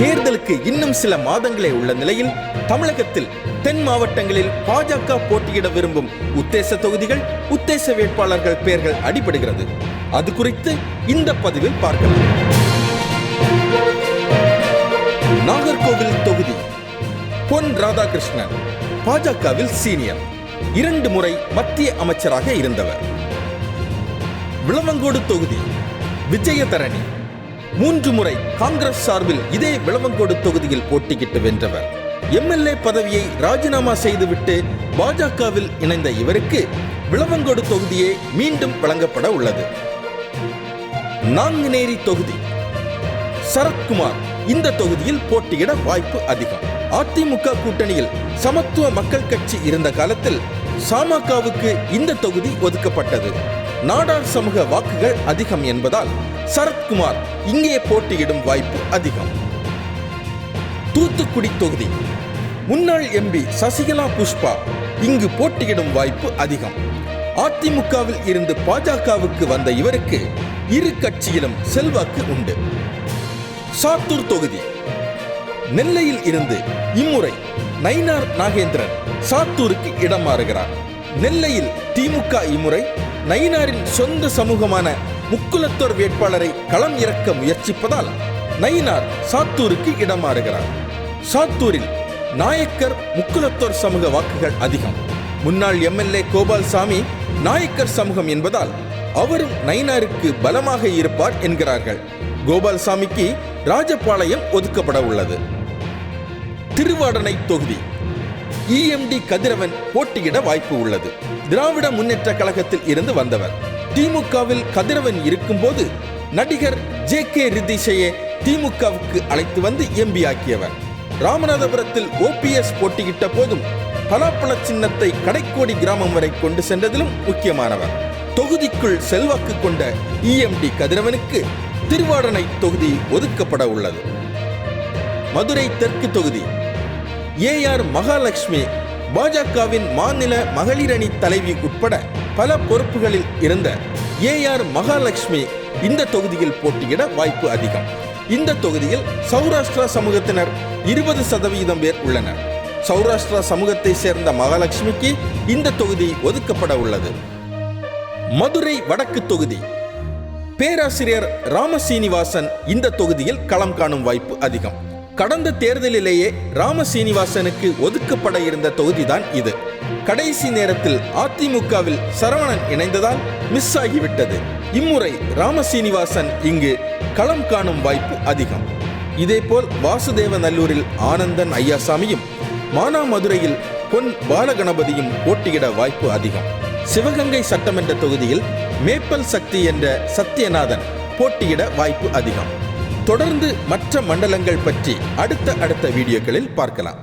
தேர்தலுக்கு இன்னும் சில மாதங்களே உள்ள நிலையில் தமிழகத்தில் தென் மாவட்டங்களில் பாஜக போட்டியிட விரும்பும் உத்தேச தொகுதிகள் உத்தேச வேட்பாளர்கள் பெயர்கள் அடிபடுகிறது. அது குறித்து இந்த பதிவில் பார்க்கலாம். நாகர்கோவில் தொகுதி. பொன் ராதாகிருஷ்ணன் பாஜகவில் சீனியர் இரண்டு முறை மத்திய அமைச்சராக இருந்தவர். விளவங்கோடு தொகுதி. விஜயதரணி மூன்று முறை காங்கிரஸ் சார்பில் இதே விளவங்கோடு தொகுதியில் போட்டியிட்டு வென்றவர். எம்எல்ஏ பதவியை ராஜினாமா செய்துவிட்டு பாஜகவில் இணைந்த இவருக்கு விளவங்கோடு தொகுதியே மீண்டும் வழங்கப்பட உள்ளது. நாங்குநேரி தொகுதி. சரத்குமார் இந்த தொகுதியில் போட்டியிட வாய்ப்பு அதிகம். அதிமுக கூட்டணியில் சமத்துவ மக்கள் கட்சி இருந்த காலத்தில் சாமகவுக்கு இந்த தொகுதி ஒதுக்கப்பட்டது. நாடார் சமூக வாக்குகள் அதிகம் என்பதால் சரத்குமார் இங்கே போட்டியிடும் வாய்ப்பு அதிகம். தூத்துக்குடி தொகுதி. முன்னாள் எம்பி சசிகலா புஷ்பா இங்கு போட்டியிடும் வாய்ப்பு அதிகம். அதிமுகவில் இருந்து பாஜகவுக்கு வந்த இவருக்கு இரு கட்சியிலும் செல்வாக்கு உண்டு. சாத்தூர் தொகுதி. நெல்லையில் இருந்து இம்முறை நயினார் நாகேந்திரன் சாத்தூருக்கு இடம் மாறுகிறார் நெல்லையில் திமுக இம்முறை நயினாரின் சொந்த சமூகமான முக்குலத்தோர் வேட்பாளரை களம் இறக்க முயற்சிப்பதால் நயினார் சாத்தூருக்கு இடம் மாறுகிறார் சாத்தூரில் நாயக்கர் முக்குலத்தோர் சமூக வாக்குகள் அதிகம். முன்னாள் எம்எல்ஏ கோபால்சாமி நாயக்கர் சமூகம் என்பதால் அவரும் நயினாருக்கு பலமாக இருப்பார் என்கிறார்கள். கோபால்சாமிக்கு ராஜபாளையம் ஒதுக்கப்பட உள்ளது. திருவாடனை தொகுதி. இஎம்டி கதிரவன் போட்டியிட வாய்ப்பு உள்ளது. திராவிட முன்னேற்ற கழகத்தில் இருந்து வந்தவர். திமுகவில் கதிரவன் இருக்கும்போது நடிகர் ஜே கே ரிதிஷையே திமுகவுக்கு அழைத்து வந்து எம்பி ஆக்கியவர். ராமநாதபுரத்தில் ஓபிஎஸ் போட்டியிட்ட போதும் பலாப்பழ சின்னத்தை கடைக்கோடி கிராமம் வரை கொண்டு சென்றதிலும் முக்கியமானவர். தொகுதிக்குள் செல்வாக்கு கொண்ட இஎம்டி கதிரவனுக்கு திருவாடனை தொகுதி ஒதுக்கப்பட உள்ளது. மதுரை தெற்கு தொகுதி. ஏஆர் மகாலட்சுமி பாஜகவின் மாநில மகளிர் அணி தலைவி உட்பட பல பொறுப்புகளில் இருந்த ஏஆர் மகாலட்சுமி இந்த தொகுதியில் போட்டியிட வாய்ப்பு அதிகம். இந்த தொகுதியில் சௌராஷ்டிரா சமூகத்தினர் இருபது சதவீதம் பேர் உள்ளனர். சௌராஷ்டிரா சமூகத்தை சேர்ந்த மகாலட்சுமிக்கு இந்த தொகுதி ஒதுக்கப்பட உள்ளது. மதுரை வடக்கு தொகுதி. பேராசிரியர் ராமசீனிவாசன் இந்த தொகுதியில் களம் காணும் வாய்ப்பு அதிகம். கடந்த தேர்தலிலேயே ராமசீனிவாசனுக்கு ஒதுக்கப்பட இருந்த தொகுதிதான் இது. கடைசி நேரத்தில் அதிமுகவில் சரவணன் இணைந்ததால் மிஸ் ஆகிவிட்டது. இம்முறை ராமசீனிவாசன் இங்கு களம் காணும் வாய்ப்பு அதிகம். இதேபோல் வாசுதேவ நல்லூரில் ஆனந்தன் ஐயாசாமியும் மானாமதுரையில் பொன் பாலகணபதியும் போட்டியிட வாய்ப்பு அதிகம். சிவகங்கை சட்டமன்ற தொகுதியில் மேப்பல் சக்தி என்ற சத்யநாதன் போட்டியிட வாய்ப்பு அதிகம். தொடர்ந்து மற்ற மண்டலங்கள் பற்றி அடுத்த அடுத்த வீடியோக்களில் பார்க்கலாம்.